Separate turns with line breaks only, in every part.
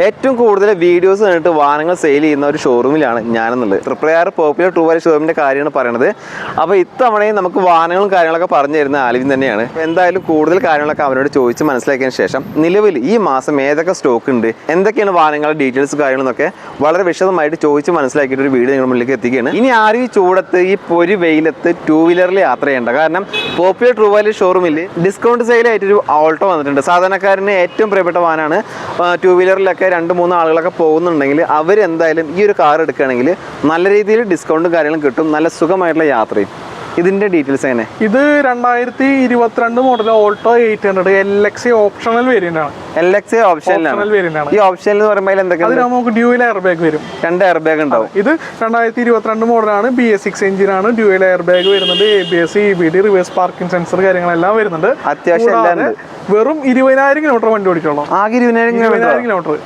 ഏറ്റവും കൂടുതൽ വീഡിയോസ് കണ്ടിട്ട് വാഹനങ്ങൾ സെയിൽ ചെയ്യുന്ന ഒരു ഷോറൂമിലാണ് ഞാനെന്നുള്ളത്. ആർ പോപ്പുലർ ടൂ വൈ ഷോറൂമിന്റെ കാര്യമാണ് പറയുന്നത് അപ്പോൾ ഇത്തവണയും നമുക്ക് വാഹനങ്ങളും കാര്യങ്ങളൊക്കെ പറഞ്ഞു തരുന്ന ആലിവിൻ തന്നെയാണ്. എന്തായാലും കൂടുതൽ കാര്യങ്ങളൊക്കെ അവനോട് ചോദിച്ച് മനസ്സിലാക്കിയതിന് ശേഷം നിലവിൽ ഈ മാസം ഏതൊക്കെ സ്റ്റോക്ക് ഉണ്ട് എന്തൊക്കെയാണ് വാഹനങ്ങളുടെ ഡീറ്റെയിൽസ് കാര്യങ്ങളെന്നൊക്കെ വളരെ വിശദമായിട്ട് ചോദിച്ച് മനസ്സിലാക്കിയിട്ട് ഒരു വീഡിയോ നിങ്ങളുടെ മുന്നിലേക്ക് എത്തിക്കുകയാണ്. ഇനി ആരും ഈ ചൂടത്ത് ഈ പൊരി വെയിലത്ത് ടൂ വീലറിൽ യാത്ര ചെയ്യേണ്ട. കാരണം പോപ്പുലർ ട്രൂ വൈലർ ഷോറൂമിൽ ഡിസ്കൗണ്ട് സെയിലായിട്ടൊരു ഓൾട്ടോ വന്നിട്ടുണ്ട്. സാധാരണക്കാരന് ഏറ്റവും പ്രിയപ്പെട്ട വാഹനമാണ് ടൂ വീലറിലൊക്കെ രണ്ട് മൂന്ന് ആളുകളൊക്കെ പോകുന്നുണ്ടെങ്കിൽ അവർ എന്തായാലും ഈ ഒരു കാർ എടുക്കുകയാണെങ്കിൽ നല്ല രീതിയിൽ ഡിസ്കൗണ്ടും കാര്യങ്ങളും കിട്ടും. നല്ല സുഖമായിട്ടുള്ള യാത്രയും. ഇതിന്റെ ഡീറ്റെയിൽസ് എങ്ങനെ?
ഇത് രണ്ടായിരത്തി ഇരുപത്തിരണ്ട് model Alto eight hundred L X optional variant ആണ്.
എൽ എക്സ്
ഓപ്ഷണൽ വേരിയന്റ് ആണ്.
ഈ ഓപ്ഷണൽ എന്ന് പറയുമ്പോൾ എന്തൊക്കെയാണ്
നമുക്ക് ഡ്യൂവൽ എയർ ബാഗ് വരും.
രണ്ട് എയർ ബാഗ് ഉണ്ടാവും
ഇത് രണ്ടായിരത്തി ഇരുപത്തിരണ്ട് മോഡലാണ് ബി എസ് സിക്സ് എഞ്ചിൻ ആണ്. ഡ്യൂവൽ എയർ ബാഗ് വരുന്നുണ്ട്. A B S E B D reverse parking sensor കാര്യങ്ങളെല്ലാം വരുന്നുണ്ട്.
അത്യാവശ്യം
വെറും ഇരുപതിനായിരം കിലോമീറ്റർ വണ്ടി ഓടിക്കുള്ളൂ
ആകെ ഇരുപതിനായിരം കിലോമീറ്റർ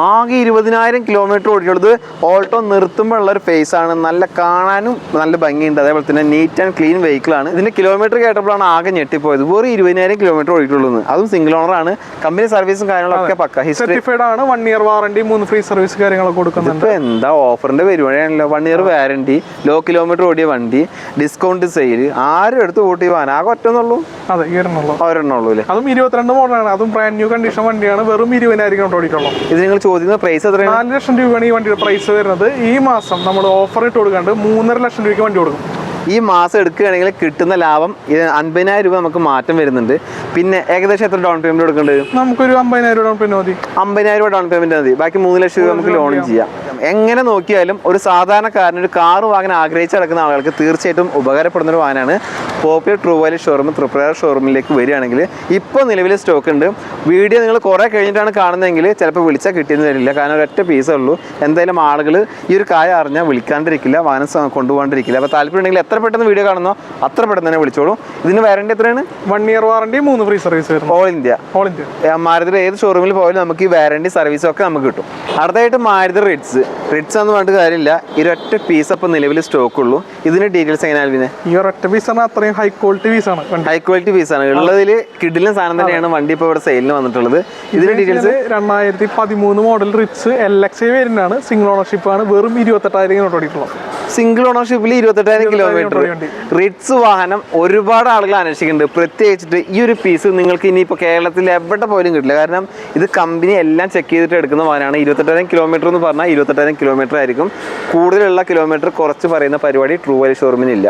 ആകെ ഇരുപതിനായിരം കിലോമീറ്റർ ഓടിച്ചുള്ളത് ഓൾട്ടോ നിർത്തുമ്പോൾ ഉള്ള ഒരു ഫേസ് ആണ്. നല്ല കാണാനും നല്ല ഭംഗിയുണ്ട്. അതേപോലെ തന്നെ നീറ്റ് ആൻഡ് ക്ലീൻ വെഹിക്കിൾ ആണ്. ഇതിന് കിലോമീറ്റർ കേട്ടപ്പോഴാണ് ആകെ ഞെട്ടിപ്പോയത്. വെറും ഇരുപതിനായിരം കിലോമീറ്റർ ഓടിക്കുള്ളൂ അതും സിംഗിൾ ഓണർ ആണ്. കമ്പനി സർവീസും കാര്യങ്ങളൊക്കെ പക്ക.
സർട്ടിഫൈഡ് ആണ്. വൺ ഇയർ വാറണ്ടി മൂന്ന് ഫ്രീ സർവീസ് കാര്യങ്ങളൊക്കെ കൊടുക്കുന്നുണ്ട്.
എന്താ ഓഫറിന്റെ പരിപാടിയാണല്ലോ. One year warranty low kilometre ഓടിയ വണ്ടി ഡിസ്കൗണ്ട് സെയിൽ ആരും എടുത്ത് കൂട്ടി പോകാൻ. ആകെ ഒറ്റന്നുള്ളൂ
അതെ ഈ
അല്ലേ?
അതും ഇരുപത്തിരണ്ട് മോഡലാണ് അതും ബ്രാൻഡ് ന്യൂ കണ്ടീഷൻ വണ്ടിയാണ്. വെറും ഇരുപതിനായിരം ഓടിക്കുള്ളൂ
ഇത് നിങ്ങൾ ചോദിക്കുന്ന പ്രൈസ് എത്രയാണ്?
നാല് ലക്ഷം രൂപയാണ് ഈ വണ്ടിയുടെ പ്രൈസ് വരുന്നത്. ഈ മാസം നമ്മൾ ഓഫർ ഇട്ട് കൊടുക്കാണ്ട് മൂന്നര ലക്ഷം രൂപയ്ക്ക് വണ്ടി കൊടുക്കും.
ഈ മാസം എടുക്കുകയാണെങ്കിൽ കിട്ടുന്ന ലാഭം ഇത് അൻപതിനായിരം രൂപ നമുക്ക് മാറ്റം വരുന്നുണ്ട്. പിന്നെ ഏകദേശം എത്ര ഡൗൺ പേയ്മെന്റ് കൊടുക്കേണ്ടത്
നമുക്കൊരു അമ്പതിനായിരം രൂപ പേയ്മെന്റ് മതി.
അമ്പതിനായിരം രൂപ ഡൗൺ പേയ്മെന്റ് മതി. ബാക്കി മൂന്ന് ലക്ഷം രൂപ നമുക്ക് ലോൺ ചെയ്യാം. എങ്ങനെ നോക്കിയാലും ഒരു സാധാരണക്കാരന് ഒരു കാർ വാങ്ങാൻ ആഗ്രഹിച്ച് നടക്കുന്ന ആളുകൾക്ക് തീർച്ചയായിട്ടും ഉപകാരപ്പെടുന്ന ഒരു വാഹനമാണ്. Popular True Value showroom Tripura ഷോറൂമിലേക്ക് വരികയാണെങ്കിൽ ഇപ്പോൾ നിലവിൽ സ്റ്റോക്ക് ഉണ്ട്. വീഡിയോ നിങ്ങൾ കുറേ കഴിഞ്ഞിട്ടാണ് കാണുന്നതെങ്കിൽ ചിലപ്പോൾ വിളിച്ചാൽ കിട്ടിയെന്ന് വരില്ല. കാരണം ഒരൊറ്റ പീസേ ഉള്ളൂ. എന്തായാലും ആളുകൾ ഈ ഒരു കാര്യം അറിഞ്ഞാൽ വിളിക്കാണ്ടിരിക്കില്ല വാഹനം കൊണ്ടുപോകാണ്ടിരിക്കില്ല. അപ്പോൾ താല്പര്യം ഉണ്ടെങ്കിൽ എത്ര പെട്ടെന്ന് വീഡിയോ കാണുന്നോ അത്ര പെട്ടെന്ന് തന്നെ വിളിച്ചോളൂ. ഇതിന് വാറണ്ടി എത്രയാണ്?
വൺ ഇയർ വാറണ്ടി മൂന്ന് free service
all India
all India
മാരുതിയുടെ ഏത് ഷോറൂമിൽ പോയാലും നമുക്ക് ഈ വാറണ്ടി സർവീസും ഒക്കെ നമുക്ക് കിട്ടും. അടുത്തായിട്ട് മാരുതി റിഡ്സ് റിഡ്സ് എന്ന് പറഞ്ഞിട്ട് കാര്യമില്ല. ഇരൊറ്റ പീസ് അപ്പം നിലവിൽ സ്റ്റോക്ക് ഉള്ളൂ. ഇതിന്റെ ഡീറ്റെയിൽസ് എങ്ങനെയാണ് പിന്നെ
ഈ ഒരൊറ്റ ആണ്? അത്രയും ഹൈ ക്വാളിറ്റി പീസ് ആണ്.
ഹൈ ക്വാളിറ്റി പീസ് ആണ്. ഉള്ളതിൽ കിഡിലും സാധനം തന്നെയാണ് വണ്ടി ഇപ്പോൾ ഇവിടെ സെയിലിന് വന്നിട്ടുള്ളത്. ഇതിന്റെ ഡീറ്റെയിൽസ്
രണ്ടായിരത്തി പതിമൂന്ന് മോഡൽ റിഡ്സ് എൽ എക്സ് വരുന്നതാണ്. സിംഗിൾ ഓണർഷിപ്പ് ആണ്. വെറും ഇരുപത്തെട്ടായിരം ഓടിയിട്ടുള്ളത്.
സിംഗിൾ ഓണർഷിപ്പിൽ ഇരുപത്തെട്ടായിരം കിലോമീറ്റർ
റിറ്റ്സ്
റിഡ്സ് വാഹനം ഒരുപാട് ആളുകൾ അന്വേഷിക്കുന്നുണ്ട്. പ്രത്യേകിച്ചിട്ട് ഈ ഒരു പീസ് നിങ്ങൾക്ക് ഇനിയിപ്പോൾ കേരളത്തിൽ എവിടെ പോലും കിട്ടില്ല. കാരണം ഇത് കമ്പനി എല്ലാം ചെക്ക് ചെയ്തിട്ട് എടുക്കുന്ന വാഹനമാണ്. ഇരുപത്തെട്ടായിരം കിലോമീറ്റർ എന്ന് പറഞ്ഞാൽ ഇരുപത്തെട്ടായിരം കിലോമീറ്റർ ആയിരിക്കും. കൂടുതലുള്ള കിലോമീറ്റർ കുറച്ച് പറയുന്ന പരിപാടി ട്രൂ വാലി ഷോറൂമിനില്ല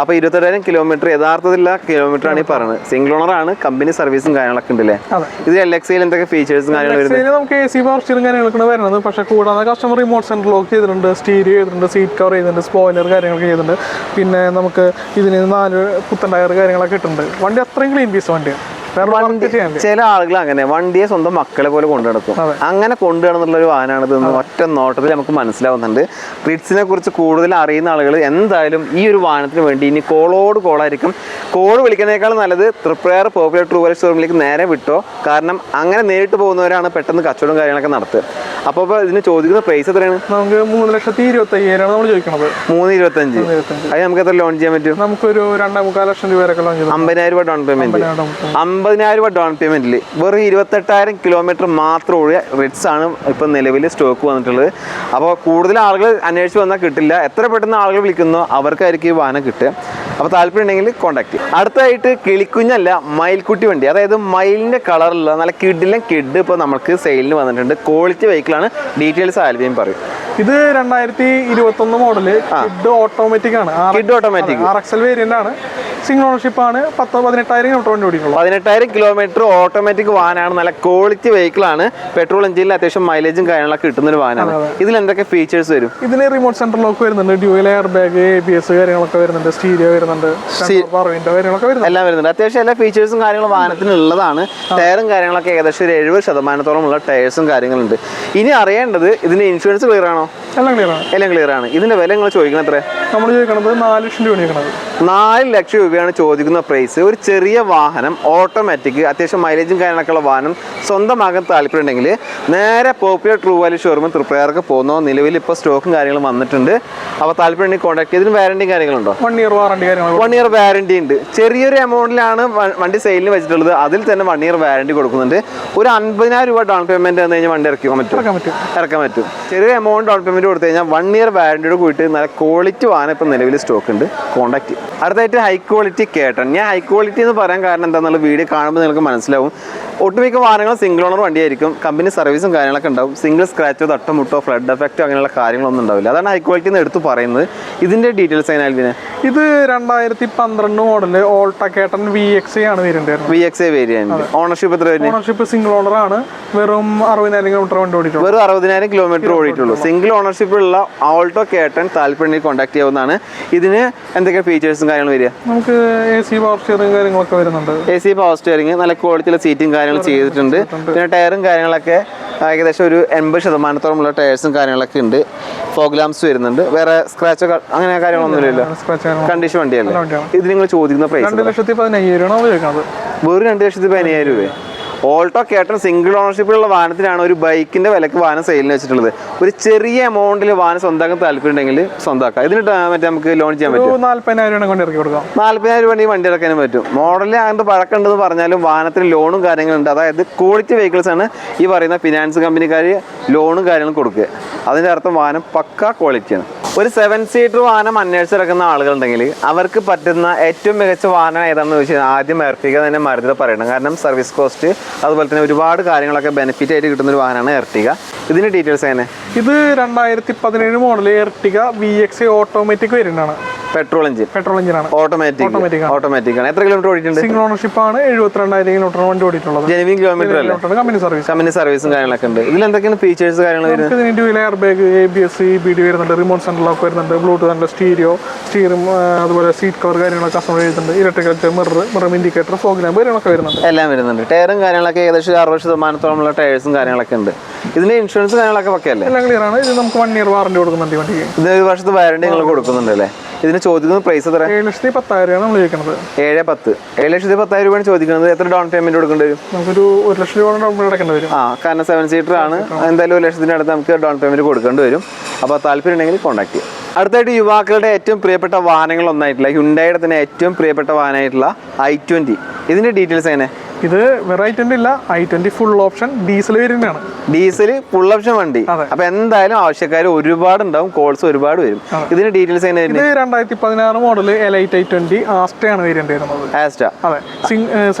അപ്പോൾ ഇരുപത്തെട്ടായിരം കിലോമീറ്റർ യഥാർത്ഥത്തിലുള്ള കിലോമീറ്റർ ആണ് ഈ പറയുന്നത്. സിംഗിൾ ഓണർ ആണ് കമ്പനി സർവീസും കാര്യങ്ങളൊക്കെ ഉണ്ടല്ലേ? ഇത് എൽ എക്സിൽ എന്തൊക്കെ ഫീച്ചേഴ്സും കാര്യങ്ങളും
നമുക്ക് എ സി പവർ സ്റ്റിയറിംഗ് കാര്യങ്ങളൊക്കെ വരുന്നത്. പക്ഷേ കൂടാതെ കസ്റ്റമർ റിമോട്ട് സെന്റർ ലോക്ക് ചെയ്തിട്ടുണ്ട് സ്റ്റീരിയോ ചെയ്തിട്ടുണ്ട് സീറ്റ് കവർ ചെയ്തിട്ടുണ്ട് സ്പോയിലർ കാര്യങ്ങളൊക്കെ ചെയ്യുന്നുണ്ട്. പിന്നെ നമുക്ക് ഇതിന് നാല് പുത്തൻ ടയർ കാര്യങ്ങളൊക്കെ കിട്ടുന്നുണ്ട് വണ്ടി അത്രയും ക്ലീൻ പീസ് വണ്ടിയാണ് വർക്ക്
ചില ആളുകൾ അങ്ങനെ വണ്ടിയെ സ്വന്തം മക്കളെ പോലെ കൊണ്ടു നടക്കും. അങ്ങനെ കൊണ്ടു നടന്നുള്ള ഒരു വാഹനമാണ് ഇതെന്ന് ഒറ്റ നോട്ടത്തിൽ നമുക്ക് മനസ്സിലാവുന്നുണ്ട്. റിറ്റ്സിനെ കുറിച്ച് കൂടുതൽ അറിയുന്ന ആളുകൾ എന്തായാലും ഈ ഒരു വാഹനത്തിന് വേണ്ടി ഇനി കോളോട് കോളായിരിക്കും. കോൾ വിളിക്കുന്നതിനേക്കാൾ നല്ലത് തൃപ്രയർ പോപ്പുലർ ട്രൂ വൈ ഷോറൂമിലേക്ക് നേരെ വിട്ടോ. കാരണം അങ്ങനെ നേരിട്ട് പോകുന്നവരാണ് പെട്ടെന്ന് കച്ചവടം കാര്യങ്ങളൊക്കെ നടത്തുക. അപ്പോൾ ഇപ്പോൾ ഇതിന് ചോദിക്കുന്ന പ്രൈസ് എത്രയാണ്?
നമുക്ക് മൂന്ന് ലക്ഷത്തി ഇരുപത്തി അയ്യായിരമാണ് നമ്മൾ ചോദിക്കുന്നത്
മൂന്ന് ഇരുപത്തഞ്ച്. അത് നമുക്ക് എത്ര ലോൺ ചെയ്യാൻ പറ്റും?
നമുക്ക് ഒരു രണ്ടേ മുക്കാൽ ലക്ഷം രൂപ
അമ്പതിനായിരം രൂപ ഡൗൺ പേയ്മെന്റ്
നമുക്ക്
അമ്പതിനായിരം രൂപ ഡൗൺ പേയ്മെന്റിൽ വെറും ഇരുപത്തെട്ടായിരം കിലോമീറ്റർ മാത്രം ഒഴിയ റിറ്റ്സ് ആണ് ഇപ്പം നിലവിൽ സ്റ്റോക്ക് വന്നിട്ടുള്ളത്. അപ്പോൾ കൂടുതൽ ആളുകൾ അന്വേഷിച്ച് വന്നാൽ കിട്ടില്ല. എത്ര പെട്ടെന്ന് ആളുകൾ വിളിക്കുന്നോ അവർക്കായിരിക്കും ഈ വാഹനം കിട്ടുക. അപ്പോൾ താല്പര്യം ഉണ്ടെങ്കിൽ കോൺടാക്ട് ചെയ്യും. അടുത്തായിട്ട് കിളിക്കുഞ്ഞല്ല മയിൽക്കുട്ടി വണ്ടി. അതായത് മയിലിന്റെ കളറുള്ള നല്ല കിഡിലും കിഡ് ഇപ്പോൾ നമുക്ക് സെയിലിന് വന്നിട്ടുണ്ട്. ക്വാളിറ്റി വെഹിക്കിളാണ് ഡീറ്റെയിൽസ് ആൽവിയും പറയും.
ഇത് രണ്ടായിരത്തി ഇരുപത്തി ഒന്ന് മോഡൽ കിഡ് ഓട്ടോമാറ്റിക് ആണ്.
Kwid automatic
R X L variant ആണ്. സിംഗിൾ ഓണർഷിപ്പ് ആണ്. പത്ത് പതിനെട്ടായിരം കിലോമീറ്റർ ഓടിക്കുള്ളൂ
പതിനെട്ടായിരം കിലോമീറ്റർ ഓട്ടോമാറ്റിക് വാനാണ്. നല്ല ക്വാളിറ്റി വെഹിക്കിൾ ആണ്. പെട്രോൾ എഞ്ചിനിൽ അത്യാവശ്യം മൈലേജും കാര്യങ്ങളൊക്കെ കിട്ടുന്ന ഒരു വാനാണ്. ഇതിൽ എന്തൊക്കെ ഫീച്ചേഴ്സ് വരും?
ഇതിന് റിമോട്ട് സെന്റർ ലോക്ക് വരുന്നുണ്ട്. Dual air bag A B S കാര്യങ്ങളൊക്കെ വരുന്നുണ്ട്. സ്റ്റീരിയോ വരുന്നുണ്ട്. കാര്യങ്ങളൊക്കെ വരുന്നുണ്ട്.
എല്ലാം വരുന്നുണ്ട്. അത്യാവശ്യം എല്ലാ ഫീച്ചേഴ്സും കാര്യങ്ങളും വാഹനത്തിന് ഉള്ളതാണ് ടയറും കാര്യങ്ങളൊക്കെ ഏകദേശം ഒരു എഴുപത് ശതമാനത്തോളം ഉള്ള ടയേഴ്സും കാര്യങ്ങളുണ്ട്. ഇനി അറിയേണ്ടത് ഇതിന്റെ ഇൻഷുറൻസ് ക്ലിയർ ആണോ?
എല്ലാം ക്ലിയർ ആണ്.
എല്ലാം ക്ലിയർ ആണ്. ഇതിന്റെ വില നിങ്ങൾ ചോദിക്കണം എത്ര
നമ്മൾ ചോദിക്കണത് നാല് ലക്ഷം രൂപ ചോദിക്കണത്.
നാല് ലക്ഷം രൂപയാണ് ചോദിക്കുന്ന പ്രൈസ് ഒരു ചെറിയ വാഹനം ഓട്ടോമാറ്റിക് അത്യാവശ്യം മൈലേജും കാര്യങ്ങളൊക്കെ ഉള്ള വാഹനം സ്വന്തമാകാൻ താല്പര്യമുണ്ടെങ്കിൽ നേരെ പോപ്പുലർ ട്രൂ വാലി ഷോറൂമിൽ തൃപ്രയാർക്ക് പോകുന്നു. നിലവിൽ ഇപ്പോൾ സ്റ്റോക്കും കാര്യങ്ങളും വന്നിട്ടുണ്ട്. അപ്പോൾ താല്പര്യമുണ്ടെങ്കിൽ കോൺടാക്ട് ചെയ്തിന് വാറണ്ടിയും കാര്യങ്ങളുണ്ടോ?
വൺ ഇയർ വാറണ്ടി കാര്യങ്ങൾ
വൺ ഇയർ വാറണ്ടി ഉണ്ട്. ചെറിയൊരു എമൗണ്ടിലാണ് വണ്ടി സെയിലിന് വെച്ചിട്ടുള്ളത്. അതിൽ തന്നെ വൺ ഇയർ വാറണ്ടി കൊടുക്കുന്നുണ്ട്. ഒരു അൻപതിനായിരം രൂപ ഡൗൺ പേയ്മെന്റ് തന്നു കഴിഞ്ഞാൽ വണ്ടി ഇറക്കാൻ പറ്റും.
ഇറക്കാൻ പറ്റും.
ഇറക്കാൻ പറ്റും. ചെറിയ എമൗണ്ട് ഡൗൺ പേയ്മെന്റ് കൊടുത്തു കഴിഞ്ഞാൽ വൺ ഇയർ വാറണ്ടിയോട് കൂടിയിട്ട് നല്ല ക്വാളിറ്റി വാഹനം ഇപ്പം നിലവിൽ സ്റ്റോക്ക് ഉണ്ട്. കോൺടാക്ട് അടുത്തായിട്ട് ഹൈ ക്വാളിറ്റി കേട്ടൺ ഞാൻ ഹൈ ക്വാളിറ്റി എന്ന് പറയാൻ കാരണം എന്താണെന്നുള്ള വീഡിയോ കാണുമ്പോൾ നിങ്ങൾക്ക് മനസ്സിലാവും. ഒട്ടുമിക്ക വാഹനങ്ങൾ സിംഗിൾ ഓണർ വണ്ടിയായിരിക്കും. കമ്പനി സർവീസും കാര്യങ്ങളൊക്കെ ഉണ്ടാവും. സിംഗിൾ സ്ക്രാച്ചോ തട്ടോ മുട്ടോ ഫ്ലഡ് എഫക്റ്റോ അങ്ങനെയുള്ള കാര്യങ്ങളൊന്നും ഉണ്ടാവില്ല. അതാണ് ഹൈ ക്വാളിറ്റി എന്ന് എടുത്തു പറയുന്നത്. ഇതിന്റെ ഡീറ്റെയിൽസ് അതിനാൽ പിന്നെ
ഇത് രണ്ടായിരത്തി പന്ത്രണ്ട് മോഡൽ ഓൾട്ടക്കേട്ടൻ വി എക്സ് ആണ് വരുന്നത്
വി എക്സ് വേരിയന്റ് ഓണർഷിപ്പ് എത്ര വരുന്നത്
ഓണർഷിപ്പ് സിംഗിൾ ഓണർ ആണ്. വെറും അറുപതിനായിരം കിലോമീറ്റർ വണ്ടി ഓടിയിട്ടുള്ളൂ.
വെറും അറുപതിനായിരം കിലോമീറ്റർ ഓടിയിട്ടുള്ളൂ. സിംഗിൾ ഓണർഷിപ്പ് ഉള്ള ഓൾട്ടോ കേട്ടൺ താല്പര്യം കോൺടാക്ട് ചെയ്യാവുന്നതാണ്. ഇതിന് എന്തൊക്കെ ഫീച്ചേഴ്സും കാര്യങ്ങളും വരിക?
നമുക്ക് എ സി പവർ സ്റ്റിയറിംഗ് കാര്യങ്ങളൊക്കെ വരുന്നുണ്ട്.
എ സി പവർ സ്റ്റിയറിംഗ് നല്ല ക്വാളിറ്റിയുള്ള സീറ്റും കാര്യങ്ങളും ചെയ്തിട്ടുണ്ട്. പിന്നെ ടയറും കാര്യങ്ങളൊക്കെ ഏകദേശം ഒരു എൺപത് ശതമാനത്തോളമുള്ള ടയേഴ്സും കാര്യങ്ങളൊക്കെ ഉണ്ട്. ഫോഗ്ലാംസ് വരുന്നുണ്ട്. വേറെ സ്ക്രാച്ചോ അങ്ങനെ കാര്യങ്ങളൊന്നുമില്ലല്ലോ. കണ്ടീഷൻ വണ്ടിയല്ലേ. ഇത് നിങ്ങൾ ചോദിക്കുന്ന പ്രൈസ്
രണ്ട് ലക്ഷത്തി പതിനയ്യായിരം ഉപയോഗിക്കുന്നത്.
വെറും രണ്ട് ലക്ഷത്തി പതിനയ്യായിരം രൂപ ഓൾട്ടോ കേട്ടൺ സിംഗിൾ ഓണർഷിപ്പിലുള്ള വാഹനത്തിനാണ് ഒരു ബൈക്കിന്റെ വിലക്ക് വാഹനം സെയിലിന് വെച്ചിട്ടുള്ളത്. ഒരു ചെറിയ എമൗണ്ടിൽ വാഹനം സ്വന്തമാക്കാൻ താല്പര്യമുണ്ടെങ്കിൽ സ്വന്തമാക്കാം. ഇതിന് ട- മറ്റേ നമുക്ക് ലോൺ ചെയ്യാൻ പറ്റും
നാല്പതിനായിരം കൊണ്ട് ഇറക്കി കൊടുക്കാം.
നാല്പതിനായിരം രൂപ വണ്ടി ഇറക്കാനും പറ്റും. മോഡലിൽ അങ്ങനത്തെ പഴക്കമുണ്ടെന്ന് പറഞ്ഞാലും വാഹനത്തിന് ലോണും കാര്യങ്ങളും ഉണ്ട് അതായത് ക്വാളിറ്റി വെഹിക്കിൾസ് ആണ് ഈ പറയുന്ന ഫിനാൻസ് കമ്പനിക്കാർ ലോണും കാര്യങ്ങളും കൊടുക്കുക. അതിന്റെ അർത്ഥം വാഹനം പക്ക ക്വാളിറ്റിയാണ് ഒരു സെവൻ സീറ്റർ വാഹനം അന്വേഷിച്ചിറക്കുന്ന ആളുകളുണ്ടെങ്കിൽ അവർക്ക് പറ്റുന്ന ഏറ്റവും മികച്ച വാഹനം ഏതാണെന്ന് ചോദിച്ചാൽ ആദ്യം എർട്ടിക തന്നെ മരുന്ന് പറയണം. കാരണം സർവീസ് കോസ്റ്റ് അതുപോലെ തന്നെ ഒരുപാട് കാര്യങ്ങളൊക്കെ ബെനിഫിറ്റ് ആയിട്ട് കിട്ടുന്ന ഒരു വാഹനമാണ് എർട്ടിക ഇതിന്റെ ഡീറ്റെയിൽസ് എങ്ങനെ?
ഇത് രണ്ടായിരത്തി പതിനേഴ് model Ertiga V X automatic variant ആണ്
പെട്രോൾ എഞ്ചിൻ.
പെട്രോൾ എഞ്ചിനാണ്.
Automatic
automatic.
ഓട്ടോമാറ്റിക് ആണ്. എത്ര കിലോമീറ്റർ ഓടിയിട്ടുണ്ട്?
സിംഗിൾ ഓണർഷിപ്പ് ആണ്. എഴുപത്തിരണ്ടായിരം കിലോമീറ്റർ വണ്ടി ഓടിയിട്ടുള്ളത്.
ജെനുവിൻ കിലോമീറ്റർ അല്ലേ?
കമ്പനി സർവീസ്
കമ്പനി സർവീസും കാര്യങ്ങളൊക്കെ ഉണ്ട്. ഇതിൽ എന്തൊക്കെയാണ് ഫീച്ചേഴ്സ് കാര്യങ്ങൾ വരുന്നത്?
Air bag A B S E B D വരുന്നുണ്ട്. റിമോട്ട് സെൻട്രൽ ലോക്ക് വരുന്നുണ്ട്. ബ്ലൂടൂത്ത് നല്ല സ്റ്റീരിയോ സ്റ്റീറും അതുപോലെ സീറ്റ് കവർ കാര്യങ്ങളൊക്കെ കസ്റ്റമർ എഴുതുന്നുണ്ട്. Electrical mirror mirror indicator fog lamp കാര്യങ്ങളൊക്കെ വരുന്നുണ്ട്.
എല്ലാം വരുന്നുണ്ട്. ടയറും കാര്യങ്ങളൊക്കെ ഏകദേശം അറുപത് ശതമാനത്തോളമുള്ള ടയേഴ്സും കാര്യങ്ങളൊക്കെ ഉണ്ട്. ഇതിന്റെ ഇൻഷുറൻസ് കാര്യങ്ങളൊക്കെ ഒക്കെ അല്ലേ
എല്ലാം ക്ലിയർ ആണ്. ഇത് നമുക്ക് വൺ ഇയർ വാറണ്ടി കൊടുക്കുന്നുണ്ട് വണ്ടിക്ക്.
ഇത് ഒരു വർഷത്തെ വാറണ്ടി നിങ്ങൾ കൊടുക്കുന്നുണ്ട് അല്ലേ? ഇതിന് ചോദിക്കുന്ന പ്രൈസ് എത്ര
ഏഴ് ലക്ഷത്തി പത്തായിരമാണ് നമ്മൾ ചോദിക്കുന്നത്
ഏഴ് പത്ത്. ഏഴ് ലക്ഷത്തി പത്തായിരം രൂപയാണ് ചോദിക്കുന്നത്. എത്ര ഡൗൺ പേയ്മെന്റ് കൊടുക്കേണ്ടി വരും?
നമുക്കൊരു ഒരു ലക്ഷം രൂപ ഡൗൺ പേയ്മെന്റ് അടക്കേണ്ടി വരും.
ആ കാരണം സെവൻ സീറ്റർ ആണ്. എന്തായാലും ഒരു ലക്ഷത്തിന്റെ അടുത്ത് നമുക്ക് ഡൗൺ പേയ്മെന്റ് കൊടുക്കേണ്ടി വരും. അപ്പോൾ താല്പര്യം ഉണ്ടെങ്കിൽ കോൺടാക്ട് ചെയ്യാം. അടുത്തായിട്ട് യുവാക്കളുടെ ഏറ്റവും പ്രിയപ്പെട്ട വാഹനങ്ങൾ ഒന്നായിട്ടുള്ള ഹുണ്ടായുടെ തന്നെ ഏറ്റവും പ്രിയപ്പെട്ട വാഹനമായിട്ടുള്ള ഐ ട്വന്റി. ഇതിന്റെ ഡീറ്റെയിൽസ് എങ്ങനെ?
ഇത് വെറൈറ്റി ഇല്ല i twenty full option diesel variant ആണ്
ഡീസൽ ഫുൾ ഓപ്ഷൻ വണ്ടി. അപ്പൊ എന്തായാലും ആവശ്യക്കാർ ഒരുപാട് ഉണ്ടാവും കോൾസ് ഒരുപാട് വരും. ഇതിന്റെ ഡീറ്റെയിൽസ് എങ്ങനെ
ഇത് രണ്ടായിരത്തി പതിനാറ് model L I twenty ആസ്റ്റയാണ് variant വരുന്നത്.
ആസ്റ്റ
അതെ.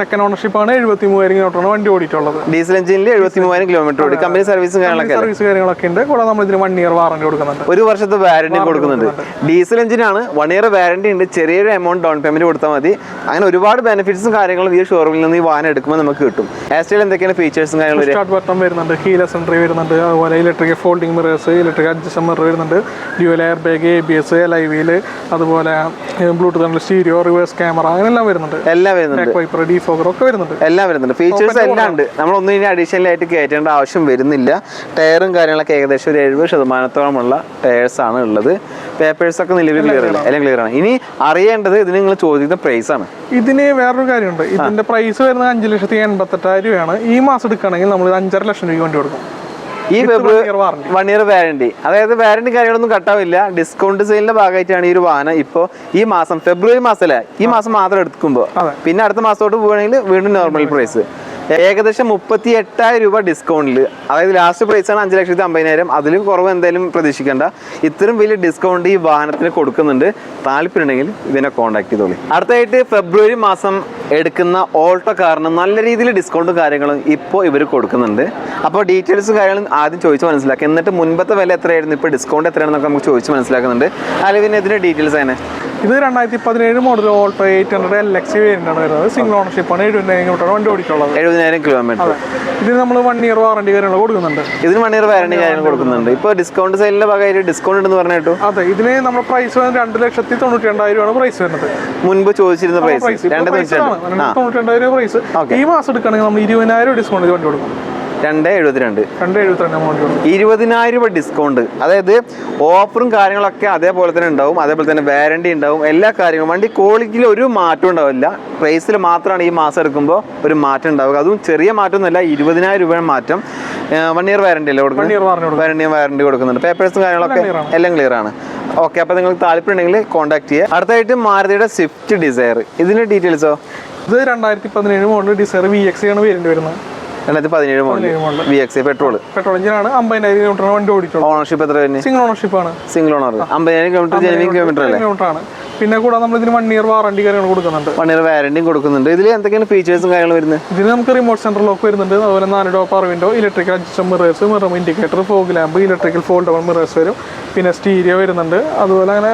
സെക്കൻഡ് ഓണർഷിപ്പ് ആണ് എഴുപത്തി മൂവായിരം കിലോമീറ്ററാണ് വണ്ടി ഓടിയിട്ടുള്ളത്.
ഡീസൽ എഞ്ചിനിൽ എഴുപത്തി മൂവായിരം കിലോമീറ്റർ ഓടി. കമ്പനി സർവീസും കാര്യങ്ങളൊക്കെ?
സർവീസ് കാര്യങ്ങളൊക്കെ ഉണ്ട്. കൂടാതെ നമ്മൾ ഇതിന് വൺ ഇയർ വാറണ്ടി കൊടുക്കുന്നുണ്ട്.
ഒരു വർഷത്തെ വാറണ്ടി കൊടുക്കുന്നുണ്ട്. ഡീസൽ എഞ്ചിനാണ് വൺ ഇയർ വാറണ്ടി ഉണ്ട്. ചെറിയൊരു എമൗണ്ട് ഡൗൺ പേയ്മെന്റ് കൊടുത്താൽ മതി. അങ്ങനെ ഒരുപാട് ബെനിഫിറ്റ്സും കാര്യങ്ങളും ഈ ഷോറൂമിൽ നിന്ന് ഈ വാഹനം എടുക്കുമ്പോൾ നമുക്ക് കിട്ടും. ആസ്റ്റയിൽ എന്തൊക്കെയാണ് ഫീച്ചേഴ്സും കാര്യങ്ങളും?
സ്റ്റാർട്ട് ബട്ടൺ വരുന്നുണ്ട്. ഹീലസ് എൻട്രി വരുന്നുണ്ട്. അതുപോലെ electric folding mirrors electric adjust mirror വരുന്നുണ്ട്. Dual air bag A B S L I വിയിൽ അതുപോലെ ബ്ലൂടൂത്ത് സ്റ്റീരിയോ റിവേഴ്സ് ക്യാമറ അങ്ങനെല്ലാം വരുന്നുണ്ട്.
എല്ലാം വരുന്നുണ്ട്.
വൈപ്പർ ഡിഫോഗർ ഒക്കെ വരുന്നുണ്ട്.
എല്ലാം വരുന്നുണ്ട്. ഫീച്ചേഴ്സ് എല്ലാം ഉണ്ട്. നമ്മളൊന്നും ഇനി അഡീഷണൽ ആയിട്ട് കയറ്റേണ്ട ആവശ്യം വരുന്നില്ല. ടയറും കാര്യങ്ങളൊക്കെ ഏകദേശം ഒരു എഴുപത് ശതമാനത്തോളമുള്ള ടയേഴ്സ് ആണ് ഉള്ളത്. പേപ്പേഴ്സ് ഒക്കെ നിലവിൽ ക്ലിയർ അല്ല? എല്ലാം ക്ലിയർ ആണ്. ഇനി അറിയേണ്ടത് ഇതിന് നിങ്ങൾ ചോദിക്കുന്ന പ്രൈസ് ആണ്.
ഇതിന് വേറൊരു കാര്യമുണ്ട്. ഇതിന്റെ പ്രൈസ് വരുന്നത് അഞ്ച് ലക്ഷത്തി എൺപത്തെട്ടായിരം രൂപയാണ്. ഈ മാസം എടുക്കുകയാണെങ്കിൽ നമ്മൾ അഞ്ചര ലക്ഷം രൂപ വേണ്ടി കൊടുക്കും.
ഈ. വൺ ഇയർ വാരണ്ടി അതായത് വാരണ്ടി കാര്യങ്ങളൊന്നും കട്ടാവില്ല ഡിസ്കൗണ്ട് സെയിലിന്റെ ഭാഗമായിട്ടാണ് ഈ ഒരു വാഹനം ഇപ്പോൾ ഈ മാസം ഫെബ്രുവരി മാസമല്ലേ ഈ മാസം മാത്രം എടുക്കുമ്പോൾ പിന്നെ അടുത്ത മാസത്തോട്ട് പോവുകയാണെങ്കിൽ വീണ്ടും നോർമൽ പ്രൈസ് ഏകദേശം മുപ്പത്തി എട്ടായിരം രൂപ ഡിസ്കൗണ്ടിൽ അതായത് ലാസ്റ്റ് പ്രൈസ് ആണ് അഞ്ച് ലക്ഷത്തി അമ്പതിനായിരം അതിലും കുറവ് എന്തായാലും പ്രതീക്ഷിക്കേണ്ട. ഇത്രയും വലിയ ഡിസ്കൗണ്ട് ഈ വാഹനത്തിന് കൊടുക്കുന്നുണ്ട്. താല്പര്യമുണ്ടെങ്കിൽ ഇതിനെ കോൺടാക്ട് ചെയ്തോളി. അടുത്തായിട്ട് ഫെബ്രുവരി മാസം എടുക്കുന്ന ഓൾട്ടോ കാറിന് നല്ല രീതിയിൽ ഡിസ്കൗണ്ടും കാര്യങ്ങളും ഇപ്പോൾ ഇവർ കൊടുക്കുന്നുണ്ട്. അപ്പോൾ ഡീറ്റെയിൽസും കാര്യങ്ങളും ആദ്യം ചോദിച്ച് മനസ്സിലാക്കി. എന്നിട്ട് മുൻപത്തെ വില എത്രയായിരുന്നു? ഇപ്പോൾ ഡിസ്കൗണ്ട് എത്രയാണെന്നൊക്കെ നമുക്ക് ചോദിച്ച് മനസ്സിലാക്കുന്നുണ്ട്. അല്ലെങ്കിൽ പിന്നെ ഇതിന്റെ ഡീറ്റെയിൽസ് തന്നെ.
ഇത് രണ്ടായിരത്തി പതിനേഴ് model Alto eight hundred L X variant ആണ് വരുന്നത് സിംഗിൾ ഓണർഷിപ്പാണ് എഴുപതിനായിരം കിലോമീറ്റർ വണ്ടി ഓടിയിട്ടുള്ളത്
എഴുപതിനായിരം കിലോമീറ്റർ
ഇതിന് നമ്മൾ വൺ ഇയർ വാറണ്ടി കാര്യങ്ങൾ കൊടുക്കുന്നുണ്ട്.
ഇതിന് വൺ ഇയർ വാറണ്ടി കാര്യങ്ങൾ കൊടുക്കുന്നുണ്ട്. ഇപ്പോൾ ഡിസ്കൗണ്ട് സെയിലിന്റെ ഭാഗമായിട്ട് ഡിസ്കൗണ്ട് ഉണ്ടെന്ന് പറഞ്ഞു കേട്ടു.
അതെ ഇതിന് നമ്മുടെ പ്രൈസ് വരുന്നത് രണ്ട് ലക്ഷത്തി തൊണ്ണൂറ്റി രണ്ടായിരം ആണ് പ്രൈസ് വരുന്നത്.
മുൻപ് ചോദിച്ചിരുന്ന പ്രൈസ് രണ്ട് തൊണ്ണൂറ്റി
രണ്ടായിരം പ്രൈസ് ഈ മാസം എടുക്കുകയാണെങ്കിൽ നമ്മൾ ഇരുപതിനായിരം ഡിസ്കൗണ്ട് വണ്ടി കൊടുക്കും.
രണ്ട് എഴുപത്തിരണ്ട്.
രണ്ട് എഴുപത്തിരണ്ട് എമൗണ്ട്
ഇരുപതിനായിരം രൂപ ഡിസ്കൗണ്ട് അതായത് ഓഫറും കാര്യങ്ങളൊക്കെ അതേപോലെ തന്നെ ഉണ്ടാവും. അതേപോലെ തന്നെ വാരണ്ടി ഉണ്ടാവും. എല്ലാ കാര്യങ്ങളും. വണ്ടി ക്വാളിറ്റിയിൽ ഒരു മാറ്റം ഉണ്ടാവില്ല. പ്രൈസിൽ മാത്രമാണ് ഈ മാസം എടുക്കുമ്പോൾ ഒരു മാറ്റം ഉണ്ടാവുക. അതും ചെറിയ മാറ്റമൊന്നുമല്ല ഇരുപതിനായിരം രൂപയുടെ മാറ്റം. വൺ ഇയർ വാരണ്ടി അല്ലേ കൊടുക്കുന്നത്?
വാരണ്ടി
വാറണ്ടി കൊടുക്കുന്നുണ്ട്. പേപ്പേഴ്സും കാര്യങ്ങളൊക്കെ എല്ലാം ക്ലിയർ ആണ്. ഓക്കെ അപ്പോൾ നിങ്ങൾക്ക് താല്പര്യം ഉണ്ടെങ്കിൽ കോൺടാക്ട് ചെയ്യുക അടുത്തായിട്ട് മാരുതിയുടെ സ്വിഫ്റ്റ് ഡിസയർ ഇതിന്റെ ഡീറ്റെയിൽസോ
ഇത് രണ്ടായിരത്തി പതിനേഴ് മോഡൽ ഡിസയർ വി എക്സ് ആണ് വരേണ്ടി വരുന്നത്.
രണ്ടായിരത്തി പതിനേഴ് model. V X petrol
petrol എഞ്ചിനാണ് അമ്പതിനായിരം കിലോമീറ്റർ വണ്ടി ഓടിച്ചോളൂ
ഓണർഷിപ്പ് എത്ര തന്നെ
സിംഗിൾ ഓണർഷിപ്പ് ആണ്.
സിംഗിൾ ഓണർ അമ്പതിനായിരം കിലോമീറ്റർ ജെനുവിൻ കിലോമീറ്റർ അല്ലേ?
കിലോമീറ്റർ ആണ്. പിന്നെ കൂടാതെ നമ്മൾ ഇതിന് വൺ ഇയർ വാറണ്ടി കാര്യങ്ങൾ കൊടുക്കുന്നുണ്ട്.
വൺ ഇയർ വാറണ്ടിയും കൊടുക്കുന്നുണ്ട്. ഇതിൽ എന്തൊക്കെയാണ് ഫീച്ചേഴ്സും കാര്യങ്ങളും വരുന്നത്
ഇതിന് നമുക്ക് റിമോട്ട് സെൻട്രൽ ലോക്ക് വരുന്നുണ്ട്. അതുപോലെ നാല് door power window electrical adjust mirrors mirror indicator fog lamp electrical foldable mirrors വരും. പിന്നെ സ്റ്റീരിയോ വരുന്നുണ്ട്. അതുപോലെ അങ്ങനെ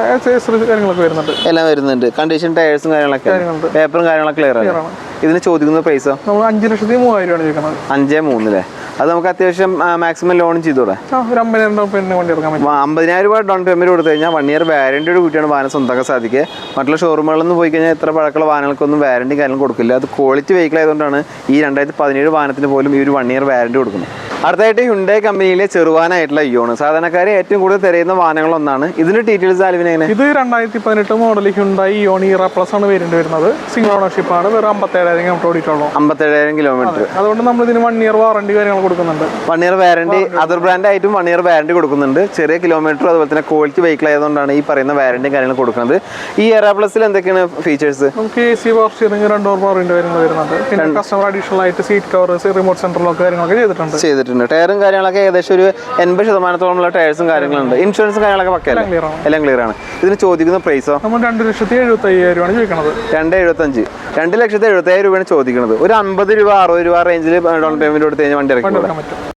കാര്യങ്ങളൊക്കെ വരുന്നുണ്ട്.
എല്ലാം വരുന്നുണ്ട്. കണ്ടീഷൻ ടയേഴ്സും കാര്യങ്ങളൊക്കെ. പേപ്പറും കാര്യങ്ങളൊക്കെ ക്ലിയർ ആണ്. ഇതിന് ചോദിക്കുന്ന പൈസ
നമ്മൾ അഞ്ച് ലക്ഷത്തി മൂവായിരം രൂപയാണ് ചോദിക്കുന്നത്
അഞ്ചേ മൂന്നില്ലേ അത് നമുക്ക് അത്യാവശ്യം മാക്സിമം ലോൺ ചെയ്തൂടെ
ഒരു അമ്പതിനായിരം രൂപ പിന്നെ വണ്ടി എടുക്കാൻ പറ്റും.
അമ്പതിനായിരം രൂപ ഡൗൺ പേയ്മെന്റ് കൊടുത്തു കഴിഞ്ഞാൽ വൺ ഇയർ വാരണ്ടിയുടെ കൂട്ടിയാണ് വാഹനം സ്വന്തമാക്കാൻ സാധിക്കുക. മറ്റുള്ള ഷോറൂമുകളിൽ നിന്ന് പോയി കഴിഞ്ഞാൽ എത്ര പഴക്കമുള്ള വാഹനങ്ങൾക്കൊന്നും വാരണ്ടി കാര്യങ്ങളും കൊടുക്കില്ല. അത് ക്വാളിറ്റി വെഹിക്കിൾ ആയതുകൊണ്ടാണ് ഈ രണ്ടായിരത്തി പതിനേഴ് വാഹനത്തിന് പോലും ഈ ഒരു വൺ ഇയർ വാരണ്ടി കൊടുക്കുന്നത്. അടുത്തായിട്ട് ഹുണ്ടേ കമ്പനിയിലെ ചെറുവാനായിട്ടുള്ള ഇയോണ് സാധാരണക്കാരെ ഏറ്റവും കൂടുതൽ തിരയുന്ന വാഹനങ്ങളൊന്നാണ് ഇതിന്റെ ഡീറ്റെയിൽസ് എങ്ങനെ?
ഇത് രണ്ടായിരത്തി പതിനെട്ട് മോഡൽ ഹ്യുണ്ടായി ഇറ പ്ലസ് ആണ് വേരിയന്റ് വരുന്നത്. സിംഗിൾ ഓണർഷിപ്പ് ആണ്. വെറും അമ്പത്തേഴായിരം കിലോമീറ്റർ ഓടിയിട്ടുള്ളൂ.
അമ്പത്തേഴായിരം കിലോമീറ്റർ
അതുകൊണ്ട് നമ്മൾ ഇതിന് വൺ ഇയർ വാറണ്ടി കാര്യങ്ങൾ കൊടുക്കുന്നുണ്ട്.
One year warranty other brand ആയിട്ടും വൺ ഇയർ വാറണ്ടി കൊടുക്കുന്നുണ്ട്. ചെറിയ കിലോമീറ്റർ അതുപോലെ തന്നെ ക്വാളിറ്റി വെഹിക്കിൾ ആയതുകൊണ്ടാണ് ഈ പറയുന്ന വാറണ്ടിയും കാര്യങ്ങൾ കൊടുക്കുന്നത്. ഈ എറ പ്ലസിൽ എന്തൊക്കെയാണ് ഫീച്ചേഴ്സ്
നമുക്ക് എ സി പവർ സ്റ്റിയറിംഗ് രണ്ട് ഡോർ വരുന്നത് പിന്നെ കസ്റ്റമർ അഡീഷണൽ ആയിട്ട് സീറ്റ് കവർ റിമോട്ട് സെന്ററിലൊക്കെ ലോക്ക് കാര്യങ്ങളൊക്കെ ചെയ്തിട്ടുണ്ട്.
ചെയ്തിട്ടുണ്ട്. ടയറും കാര്യങ്ങളൊക്കെ ഏകദേശം ഒരു എൺപത് ശതമാനത്തോളമുള്ള ടയർസും കാര്യങ്ങളുണ്ട്. ഇൻഷുറൻസും കാര്യങ്ങളൊക്കെ പക്കല്ല എല്ലാം ക്ലിയർ ആണ്. ഇതിന് ചോദിക്കുന്ന പ്രൈസോ
നമ്മൾ രണ്ട് ലക്ഷത്തി എഴുപത്തി അയ്യായിരം രൂപയാണ് ചോദിക്കുന്നത്
രണ്ട് എഴുപത്തഞ്ച്. രണ്ട് ലക്ഷത്തി എഴുപത്തയ്യായിരം രൂപയാണ് ചോദിക്കുന്നത് ഒരു അമ്പത് രൂപ അറുപത് രൂപ റേഞ്ചിൽ ഡൗൺ പേയ്മെന്റ് കൊടുത്ത് കഴിഞ്ഞാൽ വണ്ടി ഇറക്കി